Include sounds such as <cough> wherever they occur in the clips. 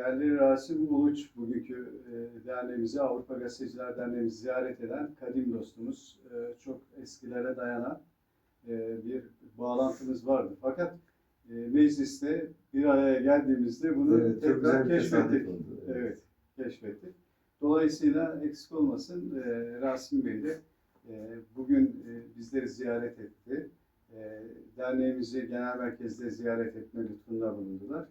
Değerli Rasim Uluç, bugünkü e, derneğimizi, Avrupa Gazeteciler Derneğimizi ziyaret eden kadim dostumuz. E, çok eskilere dayanan e, bir bağlantımız vardı. Fakat mecliste bir araya geldiğimizde bunu Evet, tekrar keşfettik. oldu. Evet, keşfettik. Dolayısıyla eksik olmasın Rasim Bey de bugün bizleri ziyaret etti. Derneğimizi genel merkezde ziyaret etme lütfunda bulundular.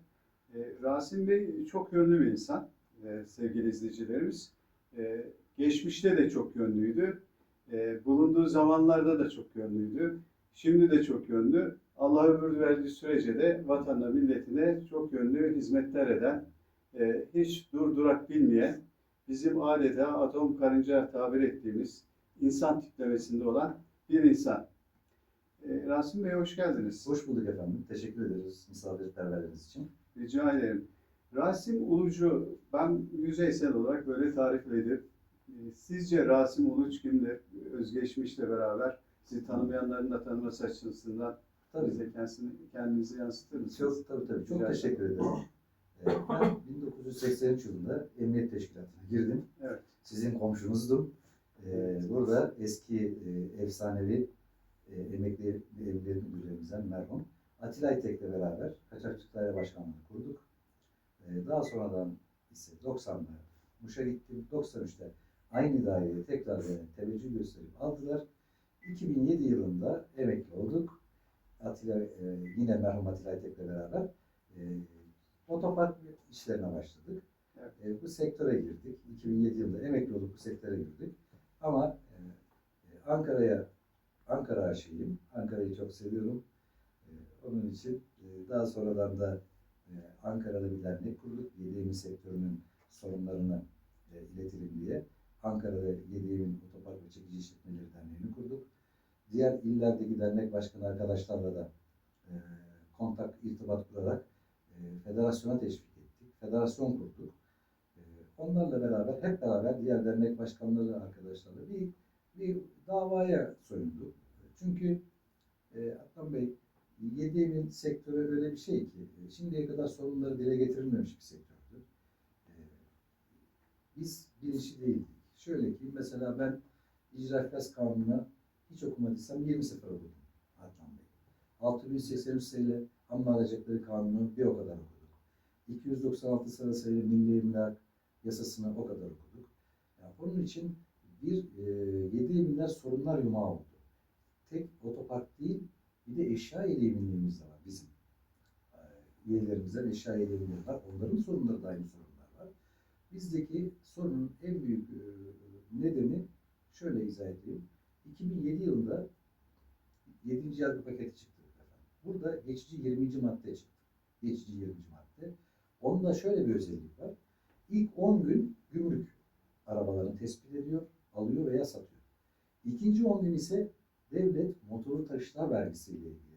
Rasim Bey çok yönlü bir insan e, sevgili izleyicilerimiz. E, geçmişte de çok yönlüydü. E, bulunduğu zamanlarda da çok yönlüydü. Şimdi de çok yönlü. Allah ömür verdiği sürece de vatanına, milletine çok yönlü hizmetler eden, e, hiç durdurak bilmeyen, bizim adeta atom karınca tabir ettiğimiz insan tiplemesinde olan bir insan. Rasim Bey hoş geldiniz. Hoş bulduk efendim. Teşekkür ederiz misafirperverleriniz için. Rica ederim. Rasim Ulucu, ben yüzeysel olarak böyle tarifledim. Ee, Sizce Rasim Uluç kimdir? Özgeçmişle beraber sizi tanımayanların da tanıması açısından Tabii. bize kendisini, kendinizi yansıtır mısınız? Çok tabii tabii. Çok Rica teşekkür ederim. Ee, Ben 1983 yılında Emniyet Teşkilatı'na girdim. Evet. Sizin komşunuzdum. Ee, Burada eski e, efsanevi e, emekli emniyet müdürlerimizden merhum Atilla Aytek'le beraber Kaçakçılık Daire Başkanlığı kurduk. Ee, Daha sonradan ise 90'da Muş'a gittim. 93'te aynı daireye tekrar beni teveccüh gösterip aldılar. 2007 yılında emekli olduk. Atilla, e, yine merhum Atilla Aytek'le beraber e, otopark işlerine başladık. Evet. E, bu sektöre girdik. 2007 yılında emekli olup bu sektöre girdik. Ama e, Ankara'ya Ankara aşığıyım. Ankara'yı çok seviyorum. Onun için e, daha sonradan da e, Ankara'da bir dernek kurduk. Yediğimiz sektörünün sorunlarını e, iletelim diye. Ankara'da Yediğimin Otopark ve Çekici İşletmeleri Derneği'ni kurduk. Diğer illerdeki dernek başkanı arkadaşlarla da kontak, irtibat kurarak federasyona teşvik ettik. Federasyon kurduk. Onlarla beraber, hep beraber diğer dernek başkanları arkadaşlarla bir, bir davaya soyunduk. Çünkü e, Adnan Bey, yedi evin sektörü öyle bir şey ki, e, şimdiye kadar sorunları dile getirilmemiş bir sektördü. E, biz bilinçli değildik. Şöyle ki, mesela ben İcra İflas Kanunu'na hiç okumadıysam 20 sefer okudum Adnan Bey. 6183 sayılı Amma Aracakları Kanunu bir o kadar okuduk. 296 sayılı sayılı Milli Emlak Yasasını o kadar okuduk. Yani onun için bir e, yedi eminler sorunlar yumağı oldu. Tek otopark değil, bir de eşya eminliğimiz de var bizim. E, üyelerimizden eşya yedi eminleri var. Onların sorunları da aynı sorunlar var. Bizdeki sorunun en büyük e, nedeni şöyle izah edeyim. 2007 yılında 7. yargı paketi çıktı. efendim. Burada geçici 20. madde çıktı. Geçici 20. madde. Onda şöyle bir özellik var. İlk 10 gün gümrük arabalarını tespit ediyor, alıyor veya satıyor. İkinci 10 gün ise devlet motorlu taşıtlar vergisiyle ilgili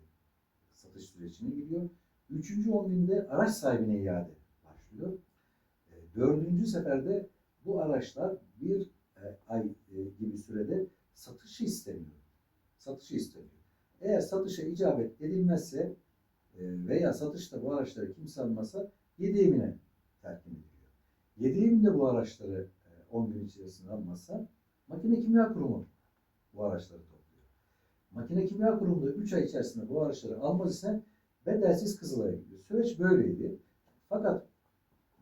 satış sürecine giriyor. Üçüncü 10 günde araç sahibine iade başlıyor. E, Dördüncü seferde bu araçlar bir e, ay e, gibi sürede satışı isteniyor. Satışı isteniyor. Eğer satışa icabet edilmezse e, veya satışta bu araçları kimse almasa yedi evine terkin ediliyor. Yedi evin de bu araçları e, 10 gün içerisinde almazsa makine kimya kurumu bu araçları. Makine kimya kurumu da 3 ay içerisinde bu araçları almaz ise bedelsiz Kızılay'a gidiyor. Süreç böyleydi. Fakat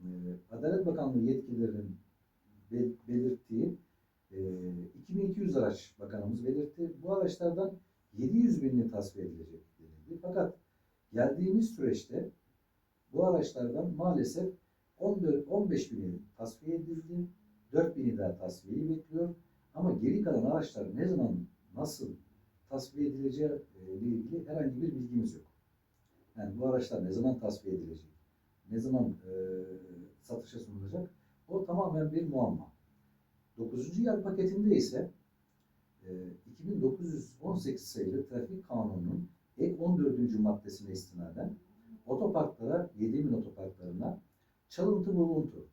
e, Adalet Bakanlığı yetkililerinin bel- belirttiği e, 2200 araç bakanımız belirtti. Bu araçlardan 700 binini tasfiye edilecek denildi. Fakat geldiğimiz süreçte bu araçlardan maalesef 14, 15 bini tasfiye edildi. 4 bini daha tasfiyeyi bekliyor. Ama geri kalan araçlar ne zaman nasıl tasfiye edileceği e, ile ilgili herhangi bir bilgimiz yok. Yani bu araçlar ne zaman tasfiye edilecek? Ne zaman e, satışa sunulacak? O tamamen bir muamma. 9. yer paketinde ise e, 2918 sayılı trafik kanununun ek 14. maddesine istinaden otoparklara, 7000 otoparklarına çalıntı buluntu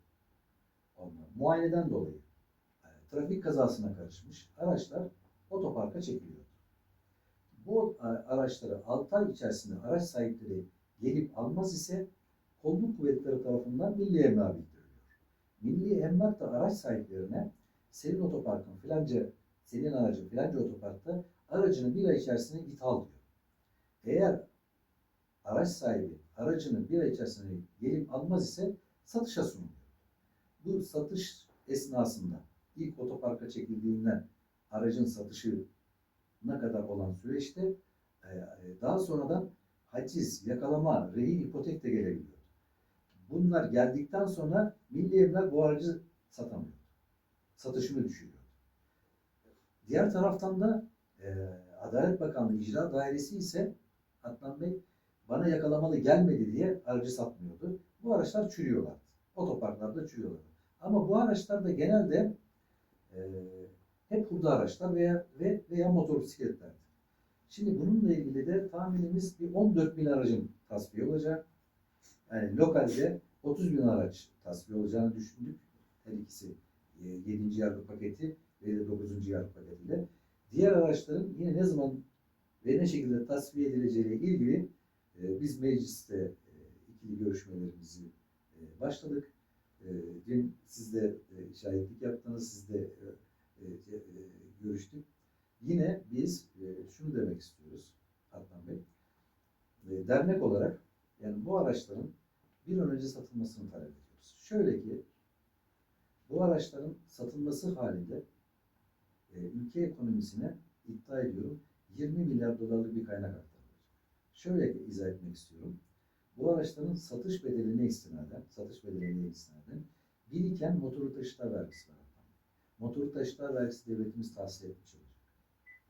muayeneden dolayı e, trafik kazasına karışmış araçlar otoparka çekiliyor. Bu e, araçları 6 ay içerisinde araç sahipleri gelip almaz ise kolluk kuvvetleri tarafından Milli Emlak bildiriliyor. Milli Emlak da araç sahiplerine senin otoparkın filanca, senin aracın filanca otoparkta aracını bir ay içerisinde git al diyor. Eğer araç sahibi aracını bir ay içerisinde gelip almaz ise satışa sunuluyor. Bu satış esnasında ilk otoparka çekildiğinden aracın satışı ne kadar olan süreçte e, e, daha sonradan haciz, yakalama, rehin, ipotek de gelebiliyor. Bunlar geldikten sonra Milli Emlak bu aracı satamıyor. Satışını düşürüyor. Diğer taraftan da e, Adalet Bakanlığı İcra Dairesi ise Adnan Bey bana yakalamalı gelmedi diye aracı satmıyordu. Bu araçlar çürüyorlardı. Otoparklarda çürüyorlardı. Ama bu araçlar da genelde e, hep hurda araçlar veya ve veya motor bisikletlerdi. Şimdi bununla ilgili de tahminimiz bir 14 bin aracın tasfiye olacak. Yani lokalde 30 bin araç tasfiye olacağını düşündük. Her ikisi e, 7. yargı paketi ve de 9. yargı paketiyle. Diğer araçların yine ne zaman ve ne şekilde tasfiye edileceğiyle ilgili e, biz mecliste e, ikili görüşmelerimizi e, başladık. E, dün siz de e, şahitlik yaptınız, siz de e, e, e, görüştük. Yine biz e, şunu demek istiyoruz Adnan Bey. E, dernek olarak yani bu araçların bir an önce satılmasını talep ediyoruz. Şöyle ki bu araçların satılması halinde e, ülke ekonomisine iddia ediyorum 20 milyar dolarlık bir kaynak aktarılacak. Şöyle izah etmek istiyorum. Bu araçların satış bedeline istinaden, satış bedeline istinaden biriken motorlu taşıtlar vergisi var. Motorlu taşıtlar vergisi devletimiz tahsil etmiş olacak.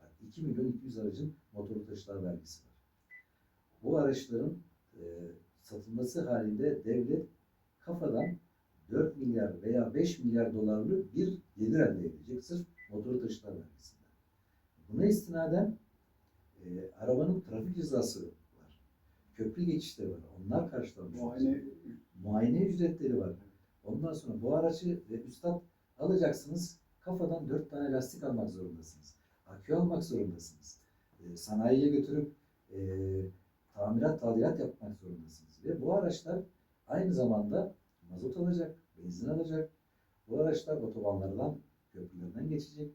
Bak, 2 milyon 200 aracın motorlu taşıtlar vergisi var. Bu araçların e, satılması halinde devlet kafadan 4 milyar veya 5 milyar dolarlık bir gelir elde edecek sırf motorlu taşıtlar vergisinden. Buna istinaden e, arabanın trafik cezası var. Köprü geçişleri var. Onlar karşılanmış. Muayene Muayene ücretleri var. Ondan sonra bu aracı ve üstad alacaksınız. Kafadan dört tane lastik almak zorundasınız. Akü almak zorundasınız. E, sanayiye götürüp e, tamirat, tadilat yapmak zorundasınız. Ve bu araçlar aynı zamanda mazot alacak, benzin alacak. Bu araçlar otobanlardan, köprülerden geçecek.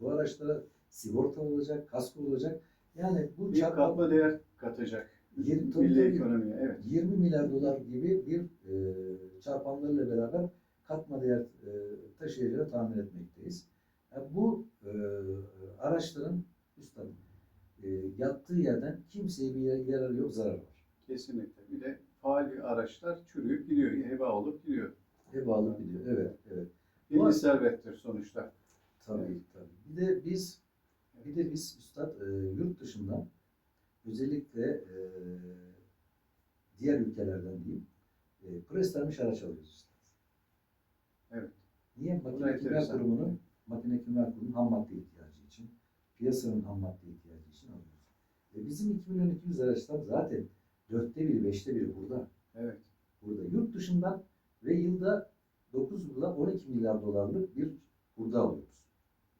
Bu araçlara sigorta olacak, kasko olacak. Yani bu bir çarpma- katma değer katacak. Yirmi- tabii, Milli tabii. ekonomiye. Evet. 20 milyar dolar gibi bir e, çarpanlarıyla beraber katma değer e, taşıyacağını tahmin etmekteyiz. Yani bu e, araçların üstadım e, yattığı yerden kimseye bir yar- yararı yok, zararı var. Kesinlikle. Bir de faal araçlar çürüyüp gidiyor. Heba olup gidiyor. Hep alıp gidiyor. Evet, evet. Bu- servettir sonuçta. Tabii, tabii. Bir de biz bir de biz üstad e, yurt dışından özellikle e, diğer ülkelerden diyeyim e, preslenmiş araç alıyoruz üstad. Evet. Niye? Makine Kimya. Kurumu'nun makine kimya kurumunun ham madde ihtiyacı için, piyasanın ham madde ihtiyacı için alıyoruz. E bizim 2 milyon 200 araçlar zaten dörtte biri, beşte biri burada. Evet. Burada yurt dışından ve yılda 9 ile 12 milyar dolarlık bir hurda alıyoruz.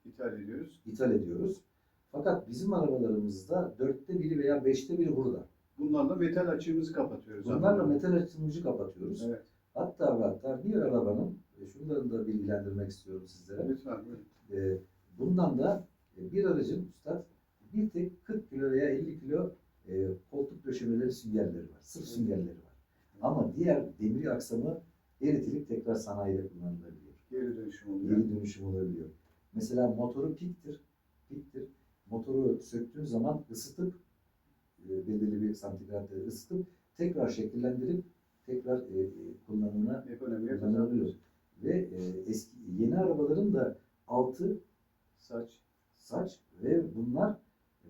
İthal ediyoruz. ithal ediyoruz. Fakat bizim arabalarımızda dörtte biri veya beşte biri burada. Bunlarla metal açığımızı kapatıyoruz. Bunlarla metal açılımcı kapatıyoruz. Evet. Hatta ve hatta bir arabanın, şunları da bilgilendirmek istiyorum sizlere. Lütfen. E, bundan da e, bir aracın üstad bir tek 40 kilo veya 50 kilo e, koltuk döşemeleri süngerleri var. Sırf Evet. süngerleri var. Ama diğer demir aksamı eritilip tekrar sanayide kullanılabiliyor. Geri dönüşüm oluyor. geri dönüşüm olabiliyor. Mesela motoru piktir. Piktir. Motoru söktüğün zaman ısıtıp e, belirli bir santigratta ısıtıp tekrar şekillendirip tekrar e, e, kullanımına Ekonomiye kullanılıyor. Ve e, eski yeni arabaların da altı Saç. saç ve bunlar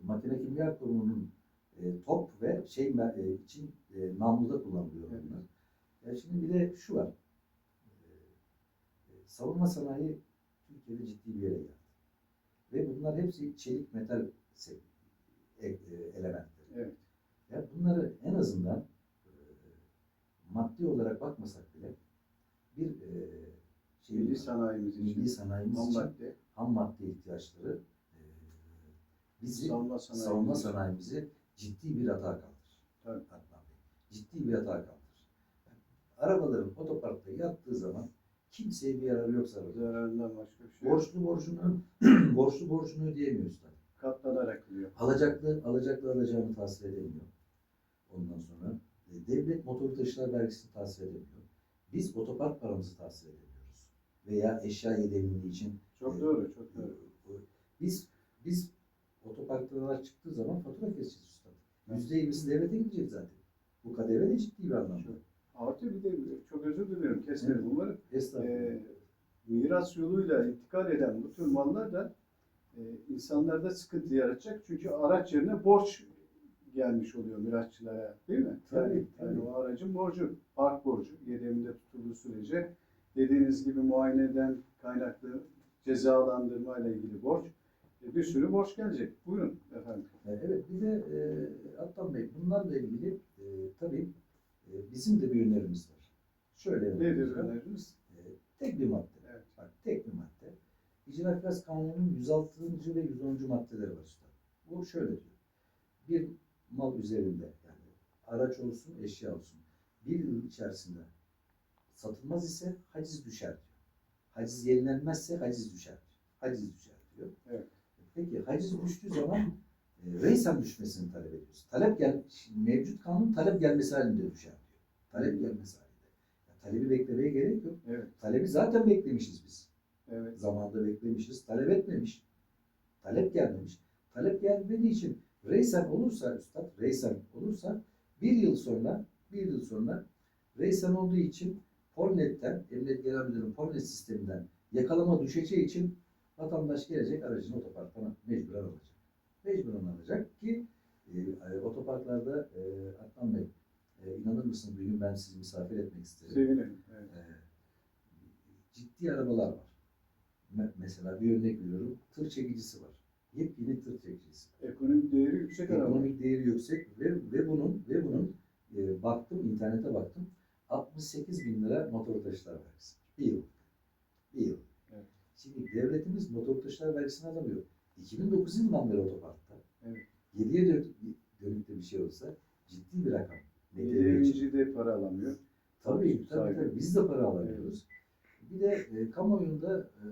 makine kimya kurumunun e, top ve şey e, için e, namluda kullanılıyor Evet. bunlar. Ya şimdi bir de şu var. E, e, savunma sanayi Türkiye'de ciddi bir yere geldi. Ve bunlar hepsi çelik metal e, e, elementleri. Evet. Ya bunları en azından e, maddi olarak bakmasak bile bir e, şey Milli sanayimiz için. milli sanayimiz Ham için madde. ham madde ihtiyaçları e, bizi Savunma sanayimiz savunma için. sanayimizi ciddi bir hata kaldırır. Tabii. Adnan Bey. Ciddi bir hata kaldırır. arabaların otoparkta yattığı zaman kimseye bir yararı yok zararı. Zararından başka bir şey. Borçlu borcunu <clears throat> borçlu borcunu ödeyemiyor usta. Katlanarak gidiyor. Alacaklı alacaklı alacağını tahsil edemiyor. Ondan sonra e, devlet motor taşıtlar vergisini tahsil edemiyor. Biz otopark paramızı tahsil edemiyoruz. Veya eşya yedeminliği için Çok e, doğru, çok e, doğru. Biz biz otoparktan araç çıktığı zaman fatura keseceğiz. Evet. Yüzde yirmisi devlete gidecek zaten. Bu kadeve de ciddi bir anlamda. Çok. Artı bir de çok özür dilerim kesmedim umarım. Estağfurullah. Ee, miras yoluyla intikal eden bu tür mallar da e, insanlarda sıkıntı yaratacak. Çünkü araç yerine borç gelmiş oluyor mirasçılara değil mi? Tabii, yani, tabii. yani o aracın borcu, park borcu yedeminde tutulduğu sürece dediğiniz gibi muayeneden kaynaklı cezalandırma ile ilgili borç e, bir sürü borç gelecek. Buyurun efendim. E, Evet bir de e, Adnan Bey bunlarla ilgili e, tabii e, bizim de bir önerimiz var. Şöyle Nedir önerimiz? E, tek bir madde. Evet. Bak tek bir madde. İcra Kanunu'nun 106. ve 110. maddeleri var usta. Bu şöyle diyor. Bir mal üzerinde yani araç olsun, eşya olsun. Bir yıl içerisinde satılmaz ise haciz düşer diyor. Haciz yenilenmezse haciz düşer. Haciz düşer diyor. Evet. Peki haciz düştüğü zaman e, reysen düşmesini talep ediyoruz. Talep gel mevcut kanun talep gelmesi halinde düşer diyor. Talep gelmesi halinde. Ya, talebi beklemeye gerek yok. Evet. Talebi zaten beklemişiz biz. Evet. Zamanında beklemişiz. Talep etmemiş. Talep gelmemiş. Talep gelmediği için reysen olursa üstad, reysen olursa bir yıl sonra bir yıl sonra reysen olduğu için Polnet'ten, Emniyet Genel Müdürlüğü'nün Polnet sisteminden yakalama düşeceği için vatandaş gelecek aracını otoparktan mecburen alacak. Mecburen alacak ki e, e, otoparklarda e, Adnan Bey e, inanır mısın bir gün ben sizi misafir etmek isterim. Sevinirim. Evet. Ee, ciddi arabalar var. Me- mesela bir örnek veriyorum. Tır çekicisi var. Yepyeni tır çekicisi. Ekonomik değeri yüksek araba. Ekonomik değeri yüksek ve, ve bunun ve bunun e, baktım internete baktım 68 bin lira motor taşıtlar vergisi. Bir yıl. Bir yıl. Evet. Şimdi devletimiz motor taşıtlar vergisini alamıyor. 2009 yılından beri otoparkta. Evet. 7'ye dönük, dönük de bir şey olsa ciddi bir rakam. Yedinci de para alamıyor. Tabii, tabii, Sahibi. tabii. Biz de para alamıyoruz. Bir de e, kamuoyunda e,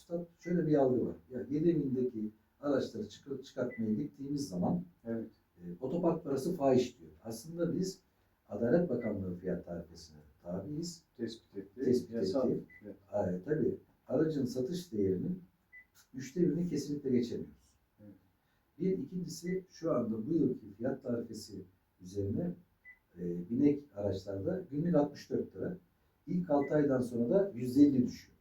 üstad şöyle bir algı var. Ya Yedemindeki araçları çıkar, çıkartmaya gittiğimiz zaman Evet. e, otopark parası fahiş diyor. Aslında biz Adalet Bakanlığı fiyat tarifesine tabiiz. Tespit etti. Tespit Yasal. etti. E, tabii aracın satış değerinin üçte birini kesinlikle geçemiyoruz. Evet. Bir ikincisi şu anda bu yılki fiyat tarifesi üzerine e, binek araçlarda günlük 64 lira. İlk 6 aydan sonra da 150 düşüyor.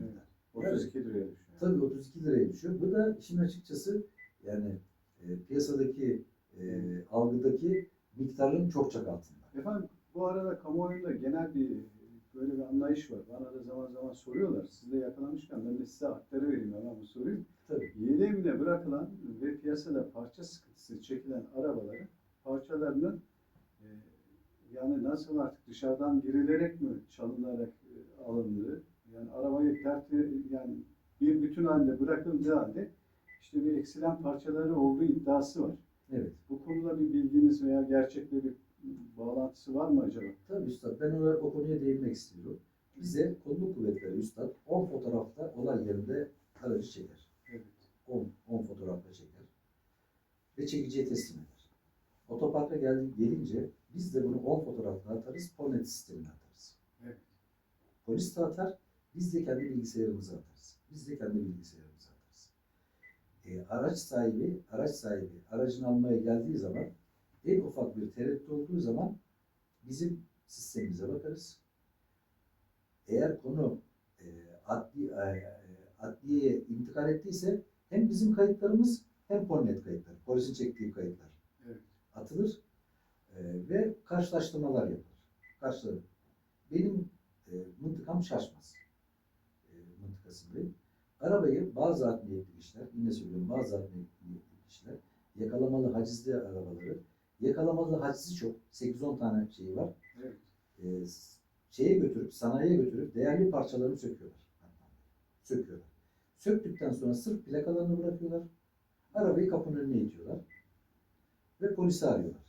Evet. 32 liraya düşüyor. Tabii 32 liraya düşüyor. Bu da işin açıkçası yani e, piyasadaki e, algıdaki miktarın çok çok altında. Efendim bu arada kamuoyunda genel bir böyle bir anlayış var. Bana da zaman zaman soruyorlar. Siz de yakalamışken ben de size aktarıvereyim hemen bu soruyu. Tabii. Yedi evine bırakılan ve piyasada parça sıkıntısı çekilen arabaların parçalarının e, yani nasıl artık dışarıdan girilerek mi çalınarak e, alındığı yani arabayı terti yani bir bütün halde bırakıldığı halde işte bir eksilen parçaları olduğu iddiası var. Evet. Bu konuda bir bilginiz veya gerçekle bir bağlantısı var mı acaba? Tabii üstad ben ona, o konuya değinmek istiyorum. Bize kolluk kuvvetleri üstad 10 fotoğrafta olay yerinde aracı çeker. Evet. 10, 10 fotoğrafla çeker. Ve çekiciye teslim eder. Otoparka geldi, gelince biz de bunu 10 fotoğrafla atarız, Polnet sistemine atarız. Evet. Polis de atar, biz de kendi bilgisayarımıza atarız. Biz de kendi bilgisayarımıza atarız. E, araç sahibi, araç sahibi aracını almaya geldiği zaman en ufak bir tereddüt olduğu zaman bizim sistemimize bakarız. Eğer konu e, adli, e, adliyeye intikal ettiyse hem bizim kayıtlarımız hem Polnet kayıtları, polisin çektiği kayıtlar Evet. atılır e, ve karşılaştırmalar yapılır. Karşı, benim e, mıntıkam şaşmaz mıntıkasındayım. Arabayı bazı art niyetli kişiler, yine söylüyorum bazı art niyetli kişiler yakalamalı hacizli arabaları yakalamalı hacizi çok. 8-10 tane şeyi var. Evet. E, şeye götürüp, sanayiye götürüp değerli parçalarını söküyorlar. Söküyorlar. Söktükten sonra sırf plakalarını bırakıyorlar. Arabayı kapının önüne itiyorlar. Ve polisi arıyorlar.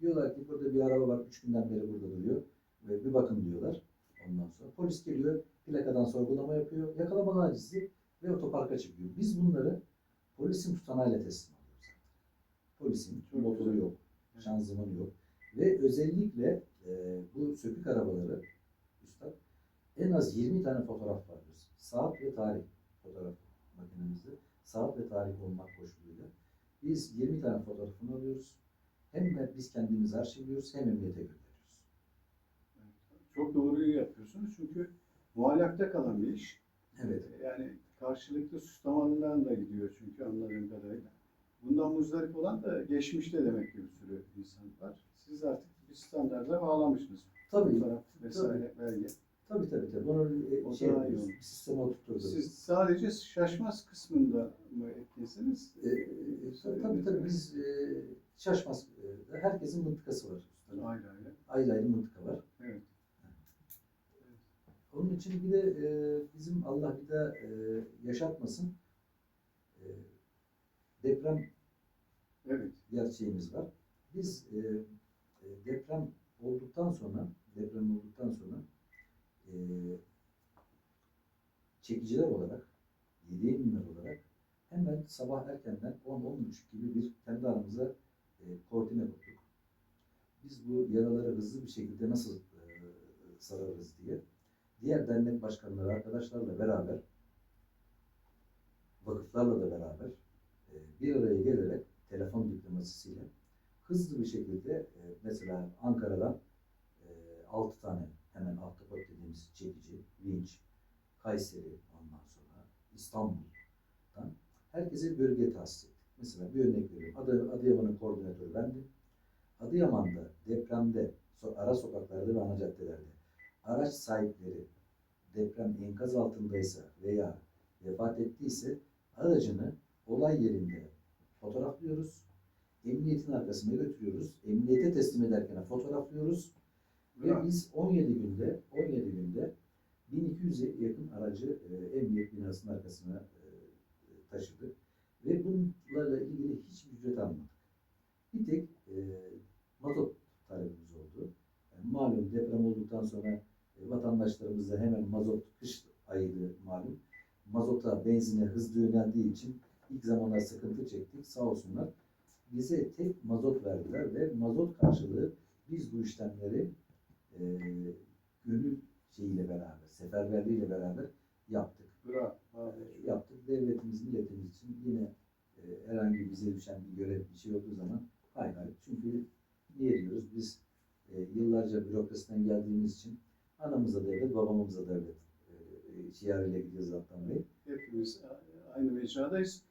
Diyorlar ki burada bir araba var, üç günden beri burada duruyor. Ve bir bakın diyorlar. Ondan sonra polis geliyor, plakadan sorgulama yapıyor, yakalama hacizi ve otoparka çıkıyor. Biz bunları polisin tutanağıyla teslim alıyoruz. Polisin Çok motoru yok, şanzımanı yok. Ve özellikle e, bu sökük arabaları üstad en az 20 tane fotoğraf var. biz. Saat ve tarih fotoğraf makinemizde. Saat ve tarih olmak koşuluyla. Biz 20 tane fotoğrafını alıyoruz. Hem de biz kendimiz arşivliyoruz hem emniyete gönderiyoruz. Çok doğruyu yapıyorsunuz çünkü muallakta kalan bir iş. Evet. Yani karşılıklı suçlamalardan da gidiyor çünkü anladığım kadarıyla. Bundan muzdarip olan da geçmişte demek ki bir sürü insan var. Siz artık bir standarda bağlamışsınız. Tabii. Fotoğraf vesaire belge. Tabii tabii tabii. Bunu e, O şey daha iyi yapıyoruz, olur. bir sisteme oturturduk. Siz sadece şaşmaz kısmında mı etkinsiniz? E, e, tabii tabii, tabii biz e, şaşmaz. e, herkesin mıntıkası var. Ayrı ayrı. Ayrı ayrı mıntıka var. Evet. Onun için bir de e, bizim Allah bir de e, yaşatmasın e, deprem Evet. gerçeğimiz var. Biz e, e, deprem olduktan sonra deprem olduktan sonra e, çekiciler olarak, yedi eminler olarak hemen sabah erkenden 10-10.30 gibi bir kendi aramıza e, koordine kurduk. Biz bu yaraları hızlı bir şekilde nasıl e, sararız diye diğer dernek başkanları arkadaşlarla beraber vakıflarla da beraber e, bir araya gelerek telefon diplomasisiyle hızlı bir şekilde e, mesela Ankara'dan e, 6 tane hemen ahtapot dediğimiz çekici, vinç, Kayseri ondan sonra İstanbul'dan herkese bölge tahsis ettik. Mesela bir örnek veriyorum. Adı, Adıyaman'ın koordinatörü bendim. Adıyaman'da depremde ara sokaklarda ve ana caddelerde araç sahipleri deprem enkaz altındaysa veya vefat ettiyse aracını olay yerinde fotoğraflıyoruz. Emniyetin arkasına götürüyoruz. Emniyete teslim ederken fotoğraflıyoruz. Ve Bravo. biz 17 günde 17 günde 1200'e yakın aracı e, emniyet binasının arkasına e, taşıdık. Ve bunlarla ilgili hiçbir ücret almadık. Bir tek e, mazot talebimiz oldu. Yani malum deprem olduktan sonra e, vatandaşlarımız da hemen mazot kış ayıydı malum. Mazota, benzine hızlı yöneldiği için ilk zamanlar sıkıntı çektik. Sağ olsunlar. Bize tek mazot verdiler ve mazot karşılığı biz bu işlemleri e, gönül şeyiyle beraber, seferberliğiyle beraber yaptık. Bravo. Bravo. E, yaptık. Devletimiz, milletimiz için yine e, herhangi bize düşen bir görev, bir şey olduğu zaman hay hay. Çünkü niye diyoruz? Biz e, yıllarca bürokrasiden geldiğimiz için anamıza devlet, babamıza devlet e, şiarıyla gidiyoruz Adnan Bey. Hepimiz aynı mecradayız.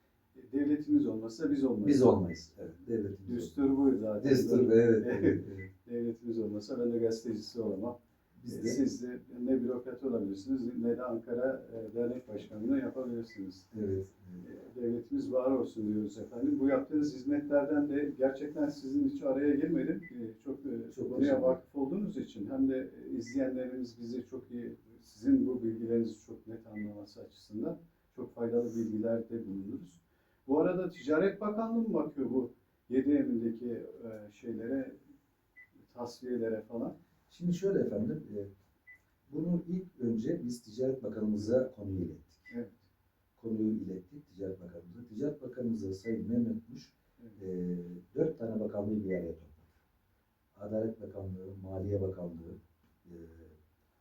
Devletimiz olmasa biz olmayız. Biz olmayız. Evet, devletimiz. Düstur bu zaten. Destur, evet, <laughs> evet, evet. Devletimiz olmasa ben de gazetecisi olamam. Biz de, Siz de ne bürokrat olabilirsiniz ne de Ankara e, Dernek Başkanlığı yapabilirsiniz. evet, E, Devletimiz var olsun diyoruz efendim. Bu yaptığınız hizmetlerden de gerçekten sizin hiç araya girmedim. E, Çok, Çok konuya vakıf olduğunuz için hem de izleyenlerimiz bizi çok iyi, sizin bu bilgilerinizi çok net anlaması açısından çok faydalı bilgiler de bulundunuz. Bu arada Ticaret Bakanlığı mı bakıyor bu yedi emindeki e, şeylere, tasfiyelere falan? Şimdi şöyle efendim, e, bunu ilk önce biz Ticaret Bakanımıza konuyu ilettik. Evet. Konuyu ilettik Ticaret Bakanımıza. Ticaret Bakanımıza Sayın Mehmet Muş Evet. e, dört tane bakanlığı bir araya topladı. Adalet Bakanlığı, Maliye Bakanlığı, e,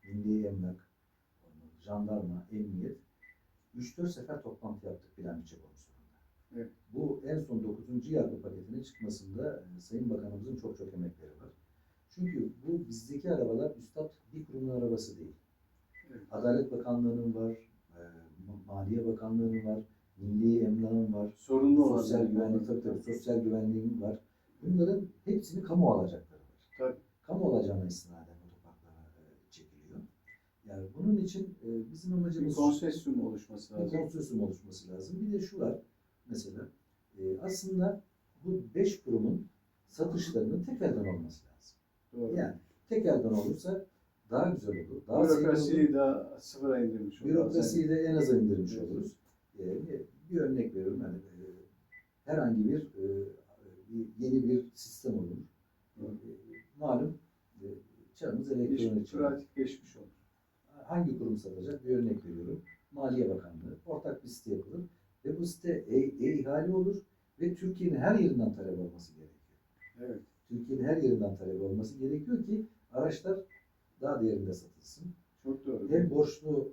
Milli Emlak, Jandarma, Emniyet. 3-4 sefer toplantı yaptık plan bütçe konusunda. Evet. Bu en son 9. yargı paketinin çıkmasında e, Sayın Bakanımızın çok çok emekleri var. Çünkü bu bizdeki arabalar üstad bir kurumun arabası değil. Evet. Adalet Bakanlığı'nın var, e, Ma- Maliye Bakanlığı'nın var, Milli Emlak'ın var, Sorunlu olan sosyal güvenlik tabii tabii sosyal güvenliğin var. Bunların hepsini kamu alacakları var. Tabii. Kamu alacağına istinaden otoparklara e, çekiliyor. Yani bunun için e, bizim Bir amacımız konsesyum oluşması bir lazım. konsorsiyum oluşması lazım. Bir de şu var mesela e, aslında bu beş kurumun satışlarının tek elden olması lazım. Doğru. Yani tek elden olursa daha güzel olur. Daha. Bürokrasiyi de sıfıra indirmiş olacağız. Bürokrasiyi de en aza indirmiş Evet. oluruz. Ee, bir örnek veriyorum. Yani, e, herhangi bir, e, bir yeni bir sistem olur. E, malum e, çağımız elektronik Hiç çağ. pratik geçmiş olur. Hangi kurum satacak? Bir örnek veriyorum. Maliye Bakanlığı. Ortak bir site yapılır. Ve bu site e- e-ihale olur ve Türkiye'nin her yerinden talep olması gerekiyor. Evet. Türkiye'nin her yerinden talep olması gerekiyor ki araçlar daha değerinde satılsın. Çok doğru. Hem borçlu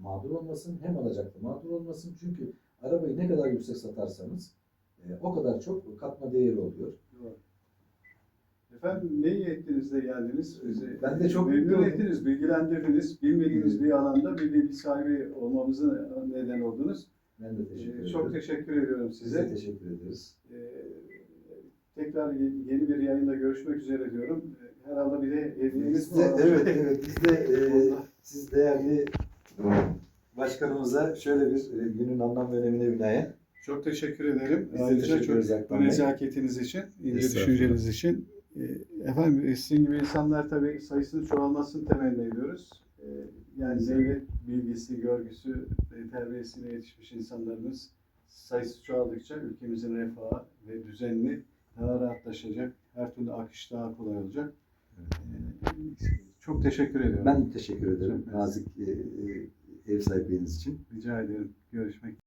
mağdur olmasın hem alacaklı mağdur olmasın. Çünkü arabayı ne kadar yüksek satarsanız e, o kadar çok katma değeri oluyor. Doğru. Efendim ne iyi ettiniz de geldiniz. Bizi Ben de çok memnun ettiniz, bilgilendirdiniz. Bilmediğimiz bir alanda bir bilgi sahibi olmamıza neden oldunuz. Ben de teşekkür Ee, ederim. Çok teşekkür ediyorum Size size. teşekkür ederiz. Ee, tekrar ye- yeni bir yayında görüşmek üzere diyorum. Ee, Herhalde bir de hediyemiz de, var. evet, evet. <laughs> Biz de e, siz değerli başkanımıza şöyle bir e, günün anlam ve önemine binaen Çok teşekkür ederim. Biz de Ayrıca teşekkür çok ederiz bu Bey. nezaketiniz için, ince Estağfurullah. düşünceniz için. Ee, Efendim sizin gibi insanlar tabii sayısının çoğalmasını temenni ediyoruz. Ee, Yani devlet bilgisi, görgüsü, e, terbiyesine yetişmiş insanlarımız sayısı çoğaldıkça ülkemizin refahı ve düzenli daha rahatlaşacak. Her türlü akış daha kolay olacak. Çok teşekkür ediyorum. ben teşekkür ederim nazik e, e, ev sahipliğiniz için. Rica ederim. Görüşmek